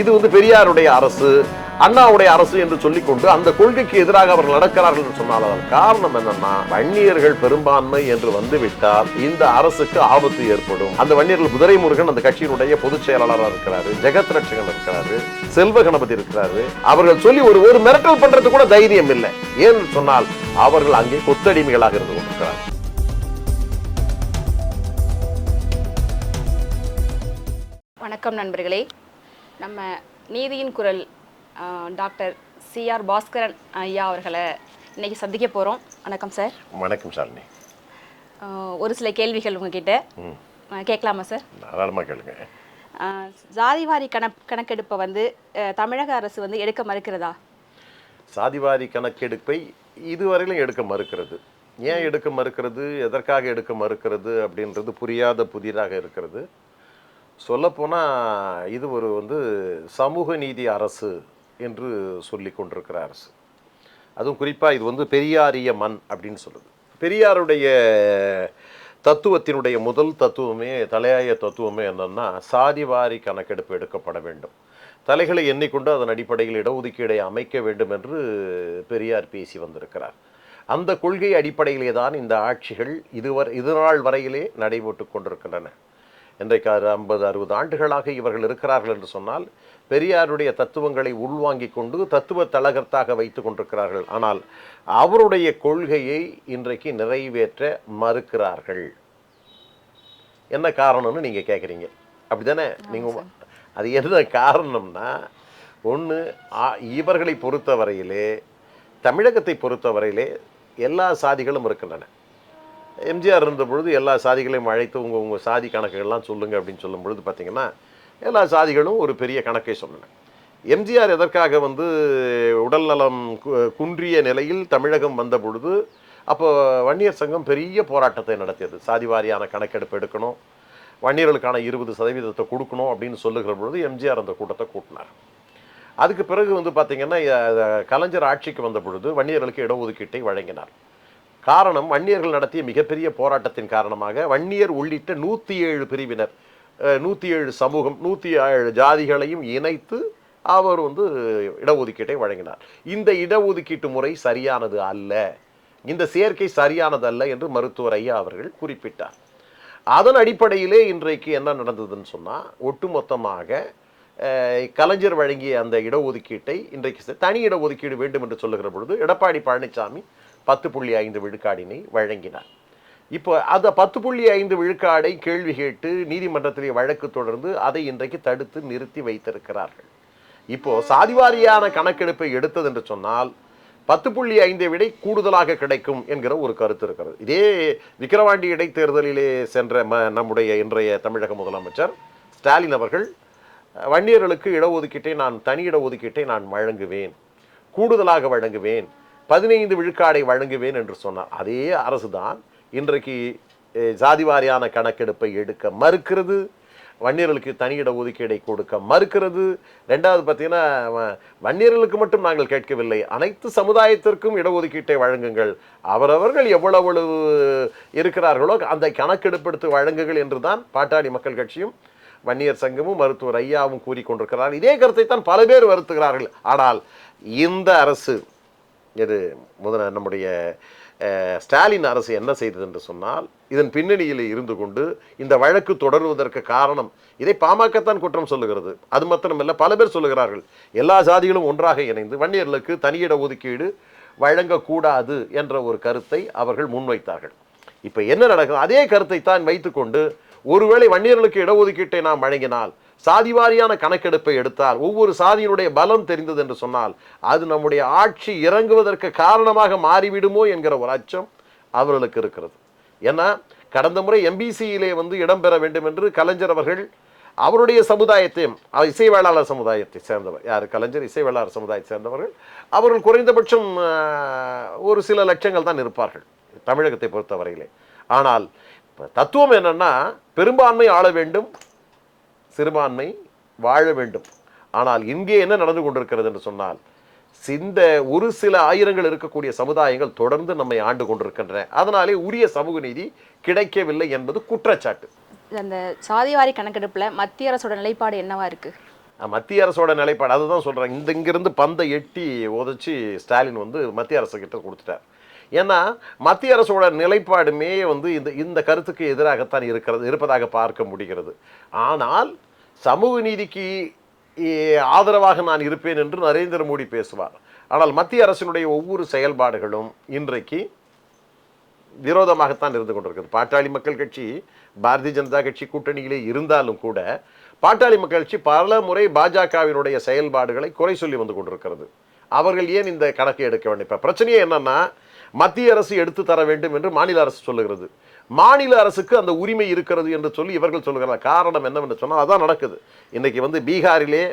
இது வந்து பெரியாருடைய அரசு அண்ணாவுடைய அரசு என்று சொல்லிக்கொண்டு அந்த கொள்கைக்கு எதிராக அவர்கள் நடக்கிறார்கள் என்று சொன்னால் அதன் காரணம் என்னன்னா வன்னியர்கள் பெரும்பான்மை என்று வந்துவிட்டால் இந்த அரசுக்கு ஆபத்து ஏற்படும். அந்த வன்னியர்கள் குதிரை முருகன் அந்த கட்சியினுடைய பொதுச் செயலாளராக இருக்கிறாரு ஜெகத் ரட்சகன் இருக்கிறாரு செல்வ கணபதி இருக்கிறாரு. அவர்கள் சொல்லி ஒரு ஒரு மிரட்டல் பண்றது கூட தைரியம் இல்லை. ஏன் சொன்னால் அவர்கள் அங்கே கொத்தடிமைகளாக இருந்து கொண்டிருக்கிறார்கள். வணக்கம் நண்பர்களே. நம்ம நீதியின் குரல் டாக்டர் சிஆர் பாஸ்கரன் ஐயா அவர்களை இன்னைக்கு சந்திக்க போகிறோம் வணக்கம் சார். வணக்கம் ஆஹ், ஒரு சில கேள்விகள் உங்ககிட்ட. கேட்கலாமா சார்? தாராளமா கேளுங்க. ஜாதிவாரி கணக் கணக்கெடுப்பை வந்து தமிழக அரசு வந்து எடுக்க மறுக்கிறதா? சாதிவாரி கணக்கெடுப்பை இதுவரையிலும் எடுக்க மறுக்கிறது. ஏன் எடுக்க மறுக்கிறது? எதற்காக எடுக்க மறுக்கிறது? அப்படின்றது புரியாத புதிராக இருக்கிறது. சொல்லப்போனால் இது ஒரு வந்து சமூக நீதி அரசு என்று சொல்லி கொண்டிருக்கிற அரசு. அதுவும் குறிப்பாக இது வந்து பெரியாரிய மண் அப்படின்னு சொல்லுது பெரியாருடைய தத்துவத்தினுடைய முதல் தத்துவமே தலையாய தத்துவமே என்னன்னா சாதிவாரி கணக்கெடுப்பு எடுக்கப்பட வேண்டும். தலைகளை எண்ணிக்கொண்டு அதன் அடிப்படையில் இடஒதுக்கீடை அமைக்க வேண்டும் என்று பெரியார் பேசி வந்திருக்கிறார். அந்த கொள்கை அடிப்படையிலே தான் இந்த ஆட்சிகள் இதுவரை இதுநாள் வரையிலே நடைபெற்று கொண்டிருக்கின்றன. இன்றைக்கு அது ஐம்பது அறுபது ஆண்டுகளாக இவர்கள் இருக்கிறார்கள் என்று சொன்னால் பெரியாருடைய தத்துவங்களை உள்வாங்கிக் கொண்டு தத்துவ தலகர்த்தாக வைத்துக் கொண்டிருக்கிறார்கள். ஆனால் அவருடைய கொள்கையை இன்றைக்கு நிறைவேற்ற மறுக்கிறார்கள். என்ன காரணம்னு நீங்க கேட்குறீங்க அப்படிதானே நீங்க அது என்ன காரணம்னா ஒன்று இவர்களை பொறுத்தவரையிலே தமிழகத்தை பொறுத்தவரையிலே எல்லா சாதிகளும் இருக்கின்றன. எம்ஜிஆர் இருந்த பொழுது எல்லா சாதிகளையும் அழைத்து உங்கள் உங்கள் சாதி கணக்குகள்லாம் சொல்லுங்க அப்படின்னு சொல்லும் பொழுது பார்த்தீங்கன்னா எல்லா சாதிகளும் ஒரு பெரிய கணக்கை சொன்னன. எம்ஜிஆர் எதற்காக வந்து உடல்நலம் கு- குன்றிய நிலையில் தமிழகம் வந்த பொழுது அப்போ வன்னியர் சங்கம் பெரிய போராட்டத்தை நடத்தியது. சாதி வாரியான கணக்கெடுப்பு எடுக்கணும் வன்னியர்களுக்கான இருபது சதவீதத்தை கொடுக்கணும் அப்படின்னு சொல்லுகிற பொழுது எம்ஜிஆர் அந்த கூட்டத்தை கூட்டினார். அதுக்கு பிறகு வந்து பார்த்திங்கன்னா கலைஞர் ஆட்சிக்கு வந்த பொழுது வன்னியர்களுக்கு இடஒதுக்கீட்டை வழங்கினார். காரணம் வன்னியர்கள் நடத்திய மிகப்பெரிய போராட்டத்தின் காரணமாக வன்னியர் உள்ளிட்ட நூற்றி ஏழு பிரிவினர் நூற்றி ஏழு சமூகம் நூற்றி ஏழு ஜாதிகளையும் இணைத்து அவர் வந்து இடஒதுக்கீட்டை வழங்கினார். இந்த இடஒதுக்கீட்டு முறை சரியானது அல்ல. இந்த சேர்க்கை சரியானது அல்ல என்று மருத்துவர் ஐயா அவர்கள் குறிப்பிட்டார். அதன் அடிப்படையிலே இன்றைக்கு என்ன நடந்ததுன்னு சொன்னால் ஒட்டுமொத்தமாக கலைஞர் வழங்கிய அந்த இடஒதுக்கீட்டை இன்றைக்கு தனி இடஒதுக்கீடு வேண்டும் என்று சொல்லுகிற பொழுது எடப்பாடி பழனிசாமி பத்து புள்ளி ஐந்து விழுக்காடினை வழங்கினார். இப்போ அந்த பத்து புள்ளி ஐந்து விழுக்காடை கேள்வி கேட்டு நீதிமன்றத்திலே வழக்கு தொடர்ந்து அதை இன்றைக்கு தடுத்து நிறுத்தி வைத்திருக்கிறார்கள். இப்போ சாதிவாரியான கணக்கெடுப்பை எடுத்தது என்று சொன்னால் பத்து புள்ளி ஐந்தை விட கூடுதலாக கிடைக்கும் என்கிற ஒரு கருத்து இருக்கிறது. இதே விக்கிரவாண்டி இடைத்தேர்தலிலே சென்ற ம நம்முடைய இன்றைய தமிழக முதலமைச்சர் ஸ்டாலின் அவர்கள் வன்னியர்களுக்கு இடஒதுக்கீட்டை நான் தனி இடஒதுக்கீட்டை நான் வழங்குவேன். கூடுதலாக வழங்குவேன். பதினைந்து விழுக்காடை வழங்குவேன் என்று சொன்னார். அதே அரசு தான் இன்றைக்கு ஜாதிவாரியான கணக்கெடுப்பை எடுக்க மறுக்கிறது. வன்னியர்களுக்கு தனி இட ஒதுக்கீடை கொடுக்க மறுக்கிறது. ரெண்டாவது பார்த்தீங்கன்னா வன்னியர்களுக்கு மட்டும் நாங்கள் கேட்கவில்லை. அனைத்து சமுதாயத்திற்கும் இடஒதுக்கீட்டை வழங்குங்கள். அவரவர்கள் எவ்வளவு இருக்கிறார்களோ அந்த கணக்கெடுப்பெடுத்து வழங்குங்கள் என்று தான் பாட்டாளி மக்கள் கட்சியும் வன்னியர் சங்கமும் மருத்துவர் ஐயாவும் கூறிக்கொண்டிருக்கிறார்கள் இதே கருத்தை தான் பல பேர் வருத்துகிறார்கள். ஆனால் இந்த அரசு இது முதல நம்முடைய ஸ்டாலின் அரசு என்ன செய்தது என்று சொன்னால் இதன் பின்னணியில் இருந்து கொண்டு இந்த வழக்கு தொடருவதற்கு காரணம் இதை பாமகத்தான் குற்றம் சொல்லுகிறது. அது மாத்திரமல்ல பல பேர் சொல்லுகிறார்கள் எல்லா சாதிகளும் ஒன்றாக இணைந்து வன்னியர்களுக்கு தனியிட ஒதுக்கீடு வழங்கக்கூடாது என்ற ஒரு கருத்தை அவர்கள் முன்வைத்தார்கள். இப்போ என்ன நடக்குது? அதே கருத்தை தான் வைத்துக்கொண்டு ஒருவேளை வன்னியர்களுக்கு இடஒதுக்கீட்டை நாம் வழங்கினால் சாதிவாரியான கணக்கெடுப்பை எடுத்தால் ஒவ்வொரு சாதியினுடைய பலம் தெரிந்தது என்று சொன்னால் அது நம்முடைய ஆட்சி இறங்குவதற்கு காரணமாக மாறிவிடுமோ என்கிற ஒரு அச்சம் அவர்களுக்கு இருக்கிறது. ஏன்னா கடந்த முறை எம்பிசியிலே வந்து இடம்பெற வேண்டும் என்று கலைஞர் அவர்கள் அவருடைய சமுதாயத்தையும் இசைவேளாளர் சமுதாயத்தை சேர்ந்தவர். யார்? கலைஞர் இசைவேளாளர் சமுதாயத்தை சேர்ந்தவர்கள். அவர்கள் குறைந்தபட்சம் ஒரு சில லட்சங்கள் தான் இருப்பார்கள் தமிழகத்தை பொறுத்தவரையிலே. ஆனால் இப்ப தத்துவம் என்னன்னா பெரும்பான்மை ஆள வேண்டும் சிறுபான்மை வாழ வேண்டும். ஆனால் இங்கே என்ன நடந்து கொண்டிருக்கிறது என்று சொன்னால் இந்த ஒரு சில ஆயிரங்கள் இருக்கக்கூடிய சமுதாயங்கள் தொடர்ந்து நம்மை ஆண்டு கொண்டிருக்கின்றன. அதனாலே உரிய சமூக நீதி கிடைக்கவில்லை என்பது குற்றச்சாட்டு. அந்த சாதிவாரி கணக்கெடுப்பில் மத்திய அரசோட நிலைப்பாடு என்னவா இருக்கு? மத்திய அரசோட நிலைப்பாடு அதுதான் சொல்கிறேன் இந்த இங்கிருந்து பந்தை எட்டி உதச்சி ஸ்டாலின் வந்து மத்திய அரசு கிட்ட கொடுத்துட்டார். ஏன்னா மத்திய அரசோட நிலைப்பாடுமே வந்து இந்த இந்த கருத்துக்கு எதிராகத்தான் இருக்கிறது இருப்பதாக பார்க்க முடிகிறது. ஆனால் சமூக நீதிக்கு ஆதரவாக நான் இருப்பேன் என்று நரேந்திர மோடி பேசுவார். ஆனால் மத்திய அரசினுடைய ஒவ்வொரு செயல்பாடுகளும் இன்றைக்கு விரோதமாகத்தான் இருந்து கொண்டிருக்கிறது. பாட்டாளி மக்கள் கட்சி பாரதிய ஜனதா கட்சி கூட்டணியிலே இருந்தாலும் கூட பாட்டாளி மக்கள் கட்சி பல முறை பாஜகவினுடைய செயல்பாடுகளை குறை சொல்லி வந்து கொண்டிருக்கிறது. அவர்கள் ஏன் இந்த கணக்கை எடுக்க வேண்டும் இப்போ பிரச்சனையே என்னன்னா மத்திய அரசு எடுத்து தர வேண்டும் என்று மாநில அரசு சொல்லுகிறது. மாநில அரசுக்கு அந்த உரிமை இருக்கிறது என்று சொல்லி இவர்கள் சொல்கிறார் காரணம் என்னவென்று சொன்னால் அதான் நடக்குது. இன்னைக்கு வந்து பீகாரிலே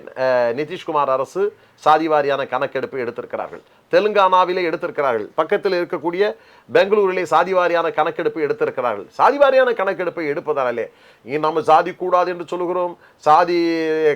நிதிஷ்குமார் அரசு சாதிவாரியான கணக்கெடுப்பு எடுத்திருக்கிறார்கள். தெலுங்கானாவிலே எடுத்திருக்கிறார்கள். பக்கத்தில் இருக்கக்கூடிய பெங்களூரிலே சாதிவாரியான கணக்கெடுப்பு எடுத்திருக்கிறார்கள். சாதிவாரியான கணக்கெடுப்பை எடுப்பதாலே நம்ம சாதி கூடாது என்று சொல்லுகிறோம். சாதி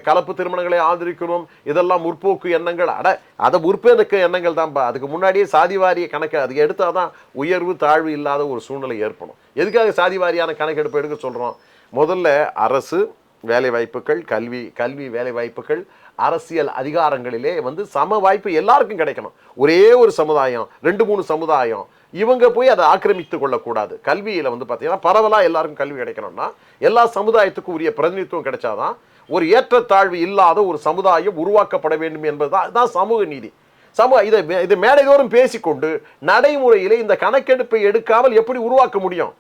கலப்பு திருமணங்களை ஆதரிக்கிறோம் இதெல்லாம் முற்போக்கு எண்ணங்கள். அட அதை முற்போக்கு எண்ணங்கள் தான்ப்பா அதுக்கு முன்னாடியே சாதிவாரிய கணக்கு அது எடுத்தால் தான் உயர்வு தாழ்வு இல்லாத ஒரு சூழ்நிலை ஏற்படும். எதுக்காக சாதிவாரியான கணக்கெடுப்பு எடுக்க சொல்கிறோம் முதல்ல அரசு வேலை வாய்ப்புகள் கல்வி கல்வி வேலை வாய்ப்புகள் அரசியல் அதிகாரங்களிலே வந்து சம வாய்ப்பு எல்லாருக்கும் கிடைக்கணும். ஒரே ஒரு சமுதாயம் ரெண்டு மூணு சமுதாயம் இவங்க போய் அதை ஆக்கிரமித்து கொள்ளக்கூடாது. கல்வியில் வந்து பார்த்தீங்கன்னா பரவலாக எல்லாருக்கும் கல்வி கிடைக்கணும்னா எல்லா சமுதாயத்துக்கும் உரிய பிரதிநிதித்துவம் கிடைச்சாதான் ஒரு ஏற்றத்தாழ்வு இல்லாத ஒரு சமுதாயம் உருவாக்கப்பட வேண்டும் என்பதுதான் அதுதான் சமூக நீதி. சமூக இதை இது இதை மேடைதோறும் பேசிக்கொண்டு நடைமுறையிலே இந்த கணக்கெடுப்பை எடுக்காமல் எப்படி உருவாக்க முடியும்?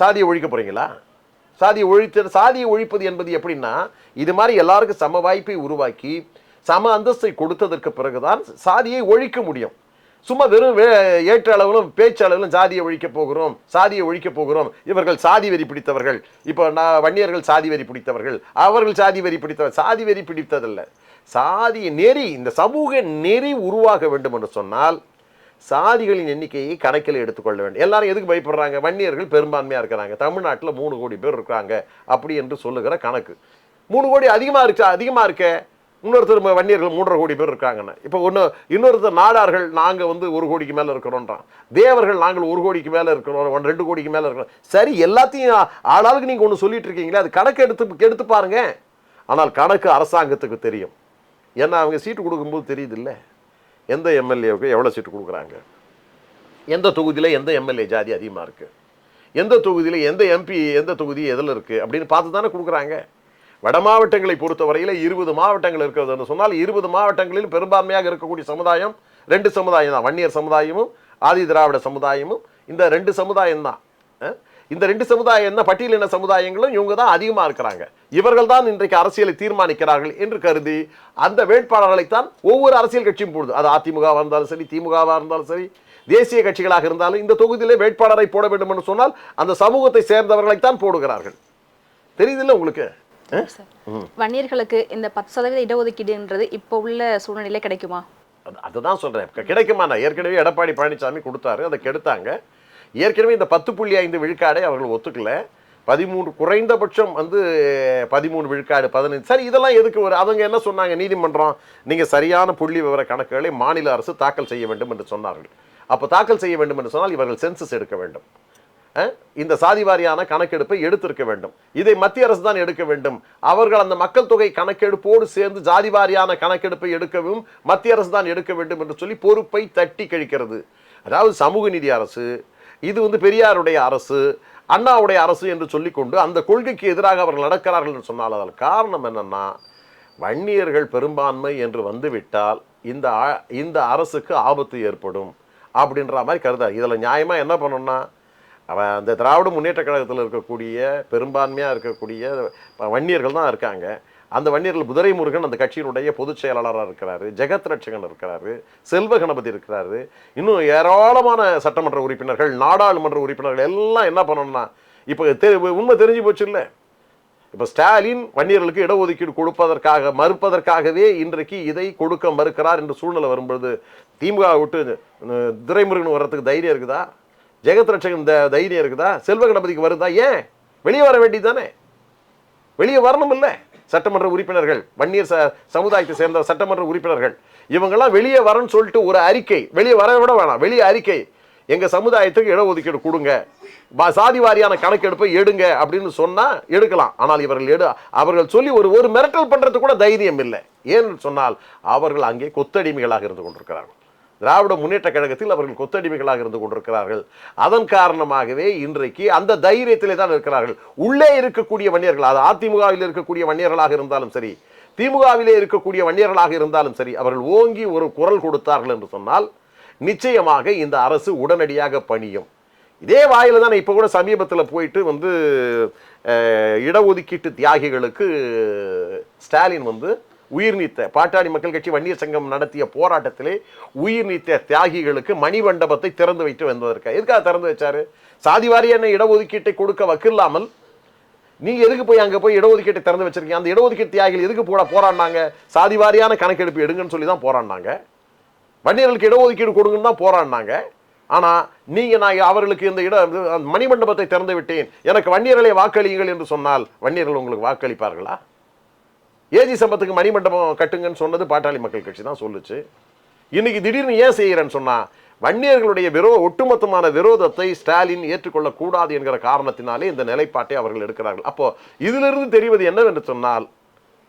சாதியை ஒழிக்க போறீங்களா? சாதியை ஒழித்து சாதியை ஒழிப்பது என்பது எப்படின்னா இது மாதிரி எல்லாருக்கும் சம வாய்ப்பை உருவாக்கி சம அந்தஸ்தை கொடுத்ததற்கு பிறகுதான் சாதியை ஒழிக்க முடியும். சும்மா வெறும் வே ஏற்ற அளவிலும் பேச்சு அளவிலும் சாதியை ஒழிக்க போகிறோம் சாதியை ஒழிக்க போகிறோம். இவர்கள் சாதி வெறி பிடித்தவர்கள். இப்போ நான் வன்னியர்கள் சாதி வெறி பிடித்தவர்கள். அவர்கள் சாதி வெறி பிடித்தவர் சாதி வெறி பிடித்ததல்ல. சாதி நெறி இந்த சமூக நெறி உருவாக வேண்டும் என்று சொன்னால் சாதிகளின் எண்ணிக்கையை கணக்கில் எடுத்துக்கொள்ள வேண்டும். எல்லாரும் எதுக்கு பயப்படுறாங்க? வன்னியர்கள் பெரும்பான்மையாக இருக்கிறாங்க. தமிழ்நாட்டில் மூணு கோடி பேர் இருக்கிறாங்க. அப்படி என்று சொல்லுகிற கணக்கு. மூணு கோடி அதிகமாக இருக்கா? அதிகமாக இருக்க. இன்னொருத்தர் வன்னியர்கள் மூன்றரை கோடி பேர் இருக்காங்கன்னு. இப்போ ஒன்று இன்னொருத்தர் நாடார்கள் நாங்கள் வந்து ஒரு கோடிக்கு மேலே இருக்கிறோன்றான். தேவர்கள் நாங்கள் ஒரு கோடிக்கு மேலே இருக்கிறோம். ஒன் ரெண்டு கோடிக்கு மேலே இருக்கிறோம். சரி எல்லாத்தையும் ஆளாளுக்கு நீங்கள் ஒன்று சொல்லிட்டு இருக்கீங்களே அது கணக்கு எடுத்து எடுத்து பாருங்க. ஆனால் கணக்கு அரசாங்கத்துக்கு தெரியும். ஏன்னா அவங்க சீட்டு கொடுக்கும்போது தெரியுது இல்லை. எந்த எம்எல்ஏவுக்கு எவ்வளோ சீட்டு கொடுக்குறாங்க? எந்த தொகுதியில் எந்த எம்எல்ஏ ஜாதி அதிகமாக இருக்குது எந்த தொகுதியில் எந்த எம்பி எந்த தொகுதி எதில் இருக்குது அப்படின்னு பார்த்து தானே கொடுக்குறாங்க. வட மாவட்டங்களை பொறுத்தவரையில் இருபது மாவட்டங்கள் இருக்கிறதுன்னு சொன்னால் இருபது மாவட்டங்களில் பெரும்பான்மையாக இருக்கக்கூடிய சமுதாயம் ரெண்டு சமுதாயம் தான். வன்னியர் சமுதாயமும் ஆதி திராவிட சமுதாயமும். இந்த ரெண்டு சமுதாயம் தான் இந்த ரெண்டு சமுதாயம் என்ன பட்டியலின சமுதாயங்களும் இவங்க தான் அதிகமாக இருக்கிறாங்க. இவர்கள் தான் இன்றைக்கு அரசியலை தீர்மானிக்கிறார்கள் என்று கருதி அந்த வேட்பாளர்களைத்தான் ஒவ்வொரு அரசியல் கட்சியும் போடுது. அது அதிமுகவாக இருந்தாலும் சரி திமுகவாக இருந்தாலும் சரி தேசிய கட்சிகளாக இருந்தாலும் இந்த தொகுதியிலே வேட்பாளரை போட வேண்டும் என்று சொன்னால் அந்த சமூகத்தை சேர்ந்தவர்களைத்தான் போடுகிறார்கள். தெரியுதுல்ல உங்களுக்கு? வன்னியர்களுக்கு இந்த பத்து சதவீத இடஒதுக்கீடுன்றது இப்போ உள்ள சூழ்நிலையில கிடைக்குமா? அது அதுதான் சொல்கிறேன் கிடைக்குமா? நான் ஏற்கனவே எடப்பாடி பழனிசாமி கொடுத்தாரு அதை கெடுத்தாங்க. ஏற்கனவே இந்த பத்து புள்ளி ஐந்து விழுக்காடை அவர்கள் ஒத்துக்கல. பதிமூணு குறைந்தபட்சம் வந்து பதிமூணு விழுக்காடு பதினஞ்சு சரி இதெல்லாம் எதுக்கு ஒரு அவங்க என்ன சொன்னாங்க? நீதிமன்றம் நீங்கள் சரியான புள்ளி விவர கணக்குகளை மாநில அரசு தாக்கல் செய்ய வேண்டும் என்று சொன்னார்கள். அப்போ தாக்கல் செய்ய வேண்டும் என்று சொன்னால் இவர்கள் சென்சஸ் எடுக்க வேண்டும். இந்த சாதி வாரியான கணக்கெடுப்பை எடுத்திருக்க வேண்டும். இதை மத்திய அரசு தான் எடுக்க வேண்டும். அவர்கள் அந்த மக்கள் தொகை கணக்கெடுப்போடு சேர்ந்து ஜாதி வாரியான கணக்கெடுப்பை எடுக்கவும் மத்திய அரசு தான் எடுக்க வேண்டும் என்று சொல்லி பொறுப்பை தட்டி கழிக்கிறது. அதாவது சமூக நீதி அரசு இது வந்து பெரியாருடைய அரசு அண்ணாவுடைய அரசு என்று சொல்லிக்கொண்டு அந்த கொள்கைக்கு எதிராக அவர்கள் நடக்கிறார்கள் என்று சொன்னால் அதற்கு காரணம் என்னென்னா வன்னியர்கள் பெரும்பான்மை என்று வந்துவிட்டால் இந்த ஆ- இந்த அரசுக்கு ஆபத்து ஏற்படும் அப்படின்ற மாதிரி கருதார். இதில் நியாயமாக என்ன பண்ணணும்னா அவன் அந்த திராவிட முன்னேற்ற கழகத்தில் இருக்கக்கூடிய பெரும்பான்மையாக இருக்கக்கூடிய வன்னியர்கள் தான் இருக்காங்க. அந்த வன்னியர்கள் புதரை முருகன் அந்த கட்சியினுடைய பொதுச் செயலாளராக இருக்கிறாரு ஜெகத் ரட்சகன் இருக்கிறாரு செல்வ கணபதி இருக்கிறாரு. இன்னும் ஏராளமான சட்டமன்ற உறுப்பினர்கள் நாடாளுமன்ற உறுப்பினர்கள் எல்லாம் என்ன பண்ணணும்னா இப்போ தெ உண்மை தெரிஞ்சு போச்சு இல்லை. இப்போ ஸ்டாலின் வன்னியர்களுக்கு இடஒதுக்கீடு கொடுப்பதற்காக மறுப்பதற்காகவே இன்றைக்கு இதை கொடுக்க மறுக்கிறார் என்ற சூழ்நிலை வரும்பொழுது திமுக விட்டு துரைமுருகன் வர்றதுக்கு தைரியம் இருக்குதா? ஜெகத் ரட்சகன் தைரியம் இருக்குதா? செல்வ கணபதிக்கு வருதா? ஏன்? வெளியே வர வேண்டியதானே வெளியே வரணும் இல்லை? சட்டமன்ற உறுப்பினர்கள் வன்னியர் ச சமுதாயத்தை சேர்ந்த சட்டமன்ற உறுப்பினர்கள் இவங்கெல்லாம் வெளியே வரன்னு சொல்லிட்டு ஒரு அறிக்கை வெளியே வர விட வேணாம் வெளியே அறிக்கை. எங்கள் சமுதாயத்துக்கு இடஒதுக்கீடு கொடுங்க. சாதி வாரியான கணக்கெடுப்பை எடுங்க அப்படின்னு சொன்னால் எடுக்கலாம். ஆனால் இவர்கள் எடு அவர்கள் சொல்லி ஒரு ஒரு மிரட்டல் பண்ணுறது கூட தைரியம் இல்லை. ஏன்னு சொன்னால் அவர்கள் அங்கே கொத்தடிமைகளாக இருந்து கொண்டிருக்கிறார்கள். திராவிட முன்னேற்ற கழகத்தில் அவர்கள் கொத்தடிமைகளாக இருந்து கொண்டிருக்கிறார்கள். அதன் காரணமாகவே இன்றைக்கு அந்த தைரியத்திலே தான் இருக்கிறார்கள். உள்ளே இருக்கக்கூடிய வன்னியர்கள் அது அதிமுகவில் இருக்கக்கூடிய வன்னியர்களாக இருந்தாலும் சரி திமுகவிலே இருக்கக்கூடிய வன்னியர்களாக இருந்தாலும் சரி அவர்கள் ஓங்கி ஒரு குரல் கொடுத்தார்கள் என்று சொன்னால் நிச்சயமாக இந்த அரசு உடனடியாக பணியும். இதே வாயில் தான் இப்போ கூட சமீபத்தில் போயிட்டு வந்து இடஒதுக்கீட்டு தியாகிகளுக்கு ஸ்டாலின் வந்து உயிர் நீத்த பாட்டாளி மக்கள் கட்சி வன்னியர் சங்கம் நடத்திய போராட்டத்திலே உயிர் நீத்த தியாகிகளுக்கு மணிமண்டபத்தை திறந்து வைத்து வந்ததற்கு? எதுக்காக திறந்து வச்சாரு? சாதி வாரியான இடஒதுக்கீட்டை கொடுக்க வக்கில்லாமல்? நீங்க எதுக்கு போய் அங்க போய் இடஒதுக்கீட்டை திறந்து வச்சிருக்கீங்க அந்த இடஒதுக்கீட்டு தியாகிகள் எதுக்கு போட போராடினாங்க? சாதி வாரியான கணக்கெடுப்பு எடுங்கன்னு சொல்லி தான் போராடினாங்க. வன்னியர்களுக்கு இடஒதுக்கீடு கொடுங்கன்னு தான் போராடினாங்க. ஆனா நீங்க நான் அவர்களுக்கு இந்த இட அந்த மணிமண்டபத்தை திறந்து விட்டேன். எனக்கு வன்னியர்களை வாக்களியுங்கள் என்று சொன்னால் வன்னியர்கள் உங்களுக்கு வாக்களிப்பார்களா? ஏஜி சம்பத்துக்கு மணிமண்டபம் கட்டுங்கன்னு சொன்னது பாட்டாளி மக்கள் கட்சி தான் சொல்லுச்சு. இன்னைக்கு திடீர்னு ஏன் செய்கிறேன்னு சொன்னா வன்னியர்களுடைய விரோ ஒட்டுமொத்தமான விரோதத்தை ஸ்டாலின் ஏற்றுக்கொள்ளக்கூடாது என்கிற காரணத்தினாலே இந்த நிலைப்பாட்டை அவர்கள் எடுக்கிறார்கள். அப்போ இதிலிருந்து தெரிவது என்னவென்று சொன்னால்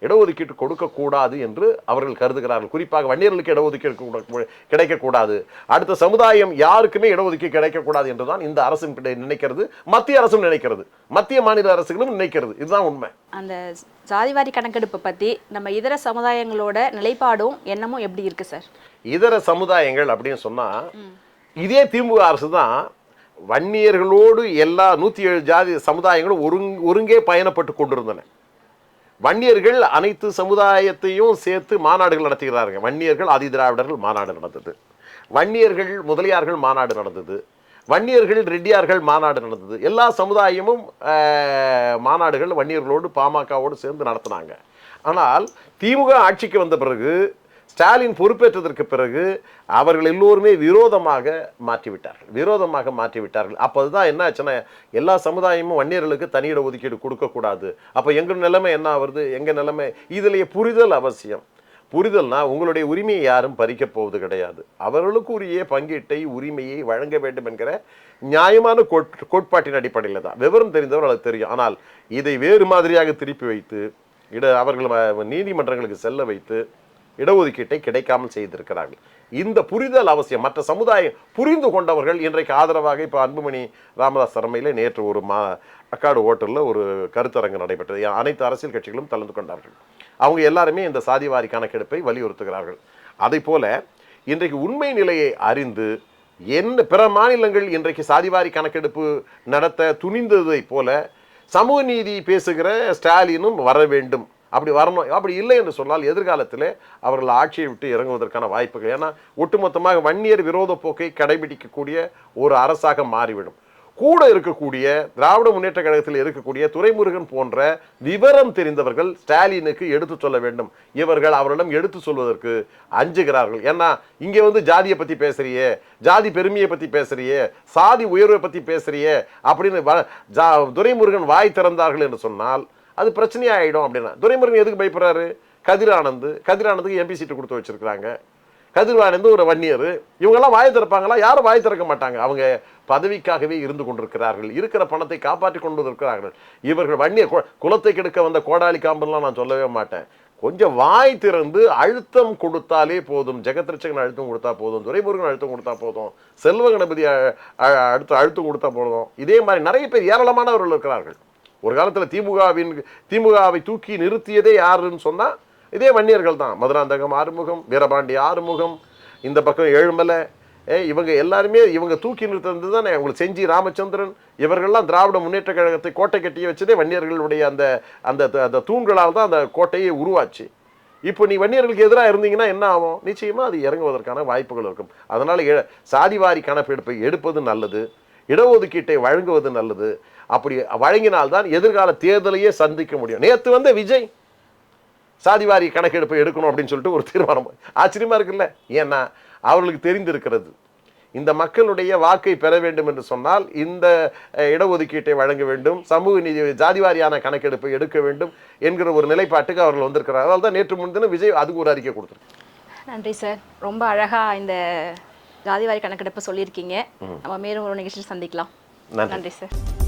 இடஒதுக்கீட்டு கொடுக்கக்கூடாது என்று அவர்கள் கருதுகிறார்கள். குறிப்பாக வன்னியர்களுக்கு இடஒதுக்கீடு கூட- கிடைக்கக்கூடாது. அடுத்த சமுதாயம் யாருக்குமே இடஒதுக்கீடு கிடைக்கக்கூடாது என்றுதான் இந்த அரசு நினைக்கிறது. மத்திய அரசும் நினைக்கிறது. மத்திய மாநில அரசுகளும் நினைக்கிறது. இதுதான் உண்மை. அந்த ஜாதிவாரி கணக்கெடுப்பை பற்றி நம்ம இதர சமுதாயங்களோட நிலைப்பாடும் எண்ணமும் எப்படி இருக்கு சார்? இதர சமுதாயங்கள் அப்படின்னு சொன்னா இதே திமுக அரசு தான் வன்னியர்களோடு எல்லா நூத்தி ஏழு ஜாதி சமுதாயங்களும் ஒருங் ஒருங்கே பயணப்பட்டு கொண்டிருந்தன. வன்னியர்கள் அனைத்து சமுதாயத்தையும் சேர்த்து மாநாடுகள் நடத்துகிறார்கள். வன்னியர்கள் ஆதிதிராவிடர்கள் மாநாடு நடந்தது. வன்னியர்கள் முதலியார்கள் மாநாடு நடந்தது. வன்னியர்கள் ரெட்டியார்கள் மாநாடு நடந்தது. எல்லா சமுதாயமும் மாநாடுகள் வன்னியர்களோடு பாமகவோடு சேர்ந்து நடத்தினாங்க. ஆனால் திமுக ஆட்சிக்கு வந்த பிறகு ஸ்டாலின் பொறுப்பேற்றதற்கு பிறகு அவர்கள் எல்லோருமே விரோதமாக மாற்றிவிட்டார்கள். விரோதமாக மாற்றிவிட்டார்கள். அப்போ தான் என்ன ஆச்சுன்னா எல்லா சமுதாயமும் வன்னியர்களுக்கு தனியிட ஒதுக்கீடு கொடுக்கக்கூடாது அப்போ எங்கள் நிலைமை என்ன ஆகுறது? எங்கள் நிலைமை? இதிலேயே புரிதல் அவசியம். புரிதல்னா உங்களுடைய உரிமையை யாரும் பறிக்கப் போவது கிடையாது. அவர்களுக்கு உரிய பங்கீட்டை உரிமையை வழங்க வேண்டும் என்கிற நியாயமான கோட்- கோட்பாட்டின் அடிப்படையில் தான். விவரம் தெரிந்தவர் அது தெரியும். ஆனால் இதை வேறு மாதிரியாக திருப்பி வைத்து இட அவர்கள் நீதிமன்றங்களுக்கு செல்ல வைத்து இடஒதுக்கீட்டை கிடைக்காமல் செய்திருக்கிறார்கள். இந்த புரிதல் அவசியம். மற்ற சமுதாயம் புரிந்து கொண்டவர்கள் இன்றைக்கு ஆதரவாக இப்போ அன்புமணி ராமதாஸ் தலைமையில் நேற்று ஒரு மா அக்காடு ஹோட்டலில் ஒரு கருத்தரங்கு நடைபெற்றது. அனைத்து அரசியல் கட்சிகளும் கலந்து கொண்டார்கள். அவங்க எல்லாருமே இந்த சாதிவாரி கணக்கெடுப்பை வலியுறுத்துகிறார்கள். அதை போல இன்றைக்கு உண்மை நிலையை அறிந்து என்ன பிற மாநிலங்கள் இன்றைக்கு சாதிவாரி கணக்கெடுப்பு நடத்த துணிந்ததைப் போல சமூக நீதி பேசுகிற ஸ்டாலினும் வர வேண்டும். அப்படி வரணும். அப்படி இல்லை என்று சொன்னால் எதிர்காலத்தில் அவர்கள் ஆட்சியை விட்டு இறங்குவதற்கான வாய்ப்புகள். ஏன்னா ஒட்டுமொத்தமாக வன்னியர் விரோத போக்கை கடைபிடிக்கக்கூடிய ஒரு அரசாக மாறிவிடும். கூட இருக்கக்கூடிய திராவிட முன்னேற்ற கழகத்தில் இருக்கக்கூடிய துரைமுருகன் போன்ற விவரம் தெரிந்தவர்கள் ஸ்டாலினுக்கு எடுத்து சொல்ல வேண்டும். இவர்கள் அவரிடம் எடுத்து சொல்வதற்கு அஞ்சுகிறார்கள். ஏன்னா இங்கே வந்து ஜாதியை பற்றி பேசுறியே ஜாதி பெருமையை பற்றி பேசுறியே சாதி உயர்வை பற்றி பேசுறியே அப்படின்னு வ- ஜா- துரைமுருகன் வாய் திறந்தார்கள் என்று சொன்னால் அது பிரச்சனையாகிடும் அப்படின்னா. துரைமுருகன் எதுக்கு பயப்படுறாரு? கதிரானந்த் கதிரானந்துக்கு எம்பி சீட்டு கொடுத்து வச்சிருக்கிறாங்க. கதிர்வானந்து ஒரு வன்னியர். இவங்கெல்லாம் வாய் திறப்பாங்களா? யாரும் வாய் திறக்க மாட்டாங்க. அவங்க பதவிக்காகவே இருந்து கொண்டிருக்கிறார்கள். இருக்கிற பணத்தை காப்பாற்றி கொண்டு இருக்கிறார்கள் இவர்கள் வன்னிய கு- குலத்தை கெடுக்க வந்த கோடாலி காம்பெல்லாம் நான் சொல்லவே மாட்டேன். கொஞ்சம் வாய் திறந்து அழுத்தம் கொடுத்தாலே போதும். ஜெகத்ரட்சகன் அழுத்தம் கொடுத்தா போதும். துரைமுருகன் அழுத்தம் கொடுத்தா போதும். செல்வ கணபதி அடுத்து அழுத்தம் கொடுத்தா போதும். இதே மாதிரி நிறைய பேர் ஏராளமானவர்கள் இருக்கிறார்கள். ஒரு காலத்தில் திமுகவின் திமுகவை தூக்கி நிறுத்தியதே யாருன்னு சொன்னால் இதே வன்னியர்கள் தான். மதுராந்தகம் ஆறுமுகம் வீரபாண்டி ஆறுமுகம் இந்த பக்கம் ஏழுமலை. ஏ இவங்க எல்லாருமே இவங்க தூக்கி நிறுத்தது தானே? உங்களுக்கு செஞ்சி ராமச்சந்திரன் இவர்கள்லாம் திராவிட முன்னேற்ற கழகத்தை கோட்டை கட்டிய வச்சதே வன்னியர்களுடைய அந்த அந்த அந்த தூண்களால் தான் அந்த கோட்டையை உருவாச்சு. இப்போ நீ வன்னியர்களுக்கு எதிராக இருந்தீங்கன்னா என்ன ஆகும்? நிச்சயமாக அது இறங்குவதற்கான வாய்ப்புகள் இருக்கும். அதனால் எ- சாதிவாரி கணப்பெடுப்பை எடுப்பது நல்லது. இடஒதுக்கீட்டை வழங்குவது நல்லது. அப்படி வழங்கினால்தான் எதிர்கால தேர்தலையே சந்திக்க முடியும். நேத்து வந்த விஜய் சாதிவாரி கணக்கெடுப்பை எடுக்கணும் அப்படின்னு சொல்லிட்டு ஒரு தீர்மானம். ஆச்சரியமா இருக்குல்ல? ஏன்னா அவர்களுக்கு தெரிந்திருக்கிறது. இந்த மக்களுடைய வாக்கை பெற வேண்டும் என்று சொன்னால் இந்த இடஒதுக்கீட்டை வழங்க வேண்டும் சமூக நீதி ஜாதிவாரியான கணக்கெடுப்பை எடுக்க வேண்டும் என்கிற ஒரு நிலைப்பாட்டுக்கு அவர்கள் வந்திருக்கிறார் அதனால தான் நேற்று முன்தினம் விஜய் அதுக்கு ஒரு அறிக்கை கொடுத்துருக்காரு. நன்றி சார். ரொம்ப அழகாக இந்த ஜாதிவாரி கணக்கெடுப்பு சொல்லியிருக்கீங்க. நம்ம மேலும் ஒரு நிகழ்ச்சியில் சந்திக்கலாம். நன்றி சார்.